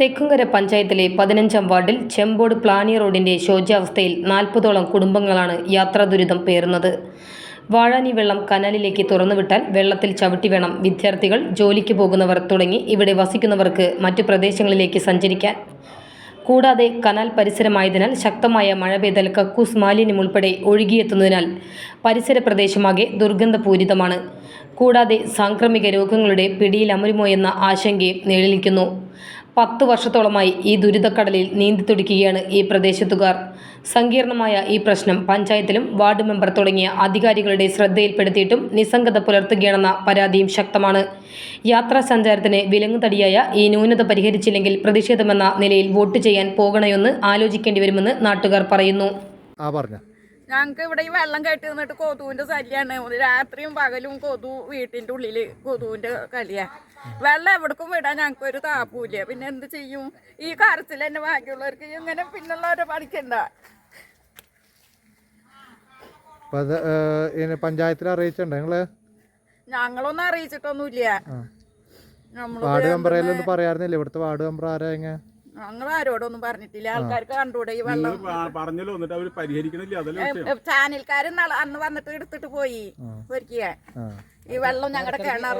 തെക്കുംകര പഞ്ചായത്തിലെ പതിനഞ്ചാം വാർഡിൽ ചെമ്പോട് പ്ലാനി റോഡിന്റെ ശോച്യാവസ്ഥയിൽ നാൽപ്പതോളം കുടുംബങ്ങളാണ് യാത്രാ ദുരിതം പേറുന്നത്. വാഴാനി വെള്ളം കനാലിലേക്ക് തുറന്നുവിട്ടാൽ വെള്ളത്തിൽ ചവിട്ടി വേണം വിദ്യാർത്ഥികൾ ജോലിക്ക് പോകുന്നവർ തുടങ്ങി ഇവിടെ വസിക്കുന്നവർക്ക് മറ്റു പ്രദേശങ്ങളിലേക്ക് സഞ്ചരിക്കാൻ. കൂടാതെ കനാൽ പരിസരമായതിനാൽ ശക്തമായ മഴ പെയ്താൽ കക്കൂസ് മാലിന്യം ഉൾപ്പെടെ ഒഴുകിയെത്തുന്നതിനാൽ പരിസര പ്രദേശമാകെ ദുർഗന്ധപൂരിതമാണ്. കൂടാതെ സാംക്രമിക രോഗങ്ങളുടെ പിടിയിലമരുമോ എന്ന ആശങ്കയും നിഴലിക്കുന്നു. പത്ത് വർഷത്തോളമായി ഈ ദുരിതക്കടലിൽ നീന്തിത്തുടിക്കുകയാണ് ഈ പ്രദേശത്തുകാർ. സങ്കീർണമായ ഈ പ്രശ്നം പഞ്ചായത്തിലും വാർഡ് മെമ്പർ തുടങ്ങിയ അധികാരികളുടെ ശ്രദ്ധയിൽപ്പെടുത്തിയിട്ടും നിസ്സംഗത പുലർത്തുകയാണെന്ന പരാതിയും ശക്തമാണ്. യാത്രാ സഞ്ചാരത്തിന് വിലങ്ങുതടിയായ ഈ ന്യൂനത പരിഹരിച്ചില്ലെങ്കിൽ പ്രതിഷേധമെന്ന നിലയിൽ വോട്ട് ചെയ്യാൻ പോകണമെന്ന് ആലോചിക്കേണ്ടി വരുമെന്ന് നാട്ടുകാർ പറയുന്നു. ഞങ്ങൾക്ക് ഇവിടെ ഈ വെള്ളം കെട്ടി നിന്നിട്ട് കൊതുവിന്റെ ശല്യാണ്. രാത്രിയും പകലും കൊതു വീട്ടിന്റെ ഉള്ളിൽ കൊതുവിന്റെ കലിയാ. വെള്ളം എവിടേക്കും വിടാൻ ഞങ്ങൾക്ക് ഒരു താപ്പൂല പിന്നെ എന്ത് ചെയ്യും? ഈ കരച്ചിൽ തന്നെ ബാക്കിയുള്ളവർക്ക് ഇങ്ങനെ പിന്നുള്ളവരെ പഠിക്കണ്ട പഞ്ചായത്തിൽ അറിയിച്ചിട്ടുണ്ടോ നിങ്ങൾ? ഞങ്ങളൊന്നും അറിയിച്ചിട്ടൊന്നുമില്ല. വാർഡ് മെമ്പറേലൊന്നും പറയാറുന്നില്ല? ഇവിടുത്തെ വാർഡ് മെമ്പർ ആരാ ഞങ്ങൾ ആരോടൊന്നും പറഞ്ഞിട്ടില്ല ആൾക്കാർക്ക് കണ്ടുകൂടെ ഈ വെള്ളം? പറഞ്ഞല്ലോ എന്നിട്ട് അവർ പരിഹരിക്കണില്ല അതല്ലേ വിഷയം. ചാനൽക്കാരൻ അന്ന് വന്നിട്ട് എടുത്തിട്ട് പോയി ഒരിക്കുക ഈ വെള്ളം ഞങ്ങളുടെ കിണർ